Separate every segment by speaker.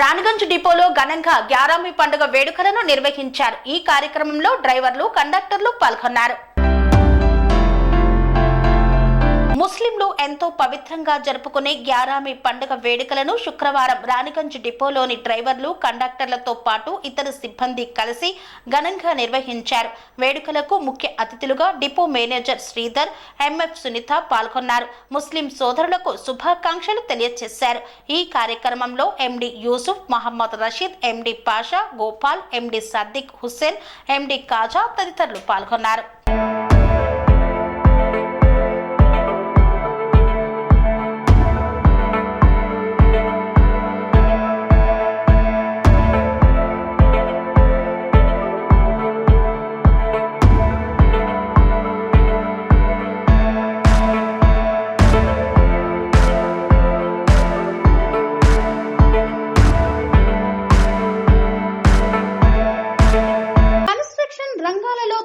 Speaker 1: రాణిగంజ్ డిపోలో ఘనంగా గ్యారామి పండుగ వేడుకలను నిర్వహించారు. ఈ కార్యక్రమంలో డ్రైవర్లు కండక్టర్లు పాల్గొన్నారు. ముస్లింలు ఎంతో పవిత్రంగా జరుపుకునే గ్యారామి పండుగ వేడుకలను శుక్రవారం రాణిగంజ్ డిపోలోని డ్రైవర్లు కండక్టర్లతో పాటు ఇతర సిబ్బంది కలిసి ఘనంగా నిర్వహించారు. వేడుకలకు ముఖ్య అతిథులుగా depot manager Sridhar MF Sunitha పాల్గొన్నారు. ముస్లిం సోదరులకు శుభాకాంక్షలు తెలియజేశారు ఈ కార్యక్రమంలో ఎండి యూసుఫ్ మహమ్మద్ రషీద్ ఎండి పాషా గోపాల్ ఎండి సద్దిక్ హుస్సేన్ ఎండి కాజా తదితరులు పాల్గొన్నారు.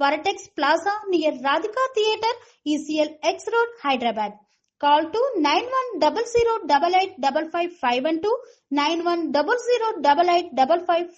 Speaker 2: Varatex Plaza near Radhika Theatre, ECL X Road, Hyderabad. Call to 9100885551 91008855